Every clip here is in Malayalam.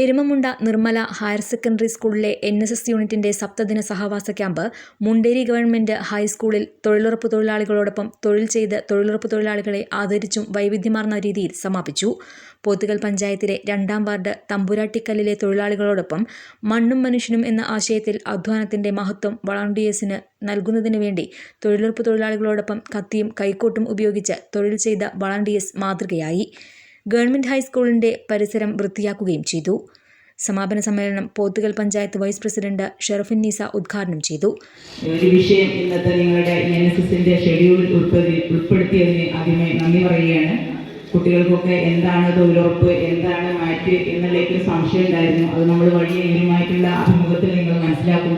എരുമമുണ്ട നിർമ്മല ഹയർ സെക്കൻഡറി സ്കൂളിലെ എൻ എസ് എസ് യൂണിറ്റിന്റെ സപ്തദിന സഹവാസ ക്യാമ്പ് മുണ്ടേരി ഗവൺമെന്റ് ഹൈസ്കൂളിൽ തൊഴിലുറപ്പ് തൊഴിലാളികളോടൊപ്പം തൊഴിൽ ചെയ്ത് തൊഴിലുറപ്പ് തൊഴിലാളികളെ ആദരിച്ചും വൈവിധ്യമാർന്ന രീതിയിൽ സമാപിച്ചു. പോത്തുകൽ പഞ്ചായത്തിലെ രണ്ടാം വാർഡ് തമ്പുരാട്ടിക്കല്ലിലെ തൊഴിലാളികളോടൊപ്പം മണ്ണും മനുഷ്യനും എന്ന ആശയത്തിൽ അധ്വാനത്തിന്റെ മഹത്വം വളണ്ടിയേഴ്സിന് നൽകുന്നതിന് വേണ്ടി തൊഴിലുറപ്പ് തൊഴിലാളികളോടൊപ്പം കത്തിയും കൈക്കോട്ടും ഉപയോഗിച്ച് തൊഴിൽ ചെയ്ത വളണ്ടിയേഴ്സ് മാതൃകയായി. ഗവൺമെന്റ് ഹൈസ്കൂളിന്റെ പരിസരം വൃത്തിയാക്കുകയും ചെയ്തു. സമാപന സമ്മേളനം പോത്തുകൽ പഞ്ചായത്ത് വൈസ് പ്രസിഡന്റ് ഷെറഫിൻ നീസ ഉദ്ഘാടനം ചെയ്തു. ഒരു വിഷയം ഇന്നത്തെ നിങ്ങളുടെ എൻ എസ് എസിന്റെ ഷെഡ്യൂളിൽ ഉൾപ്പെടുത്തി ഉൾപ്പെടുത്തിയതിന് ആദ്യമേ നന്ദി പറയുകയാണ്. കുട്ടികൾക്കൊക്കെ എന്താണ് തൊഴിലുറപ്പ് എന്താണ് മാറ്റ് എന്നുള്ളൊക്കെ സംശയം ഉണ്ടായിരുന്നു. അത് നമ്മൾ വഴിയെ ഇവരുമായിട്ടുള്ള അഭിമുഖത്തിൽ നിങ്ങൾ മനസ്സിലാക്കും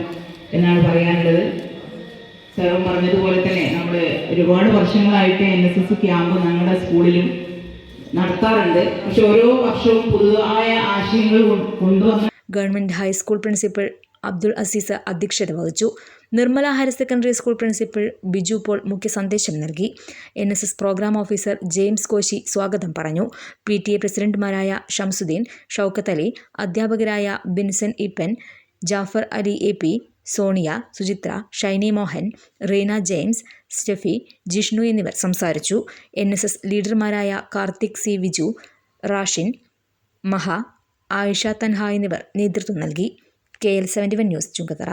എന്നാണ് പറയാനുള്ളത്. സാറും പറഞ്ഞതുപോലെ തന്നെ നമ്മൾ ഒരുപാട് വർഷങ്ങളായിട്ട് എൻ എസ് എസ് ക്യാമ്പ് ഞങ്ങളുടെ സ്കൂളിലും നടത്താറുണ്ട്. പക്ഷെ ഓരോ വർഷവും പുതുതായ ആശയങ്ങൾ കൊണ്ടുവന്ന government high school principal Abdul Azeez അധ്യക്ഷത വഹിച്ചു. Nirmala higher secondary school principal Biju Paul മുഖ്യ സന്ദേശം നൽകി. N S S programme officer James Koshy സ്വാഗതം പറഞ്ഞു. പി ടി എ പ്രസിഡന്റുമാരായ ഷംസുദ്ദീൻ ഷൗക്കത്ത് അലി അധ്യാപകരായ Binson Ippan Jafar Ali A P Sonia Suchitra Shiny Mohan Reena James Steffi Jishnu എന്നിവർ സംസാരിച്ചു. എൻ എസ് എസ് ലീഡർമാരായ കാർത്തിക് സി. വിജു റാഷിൻ മഹ ആയിഷ തൻഹ എന്നിവർ നേതൃത്വം നൽകി. K L seventy one news Chungathara.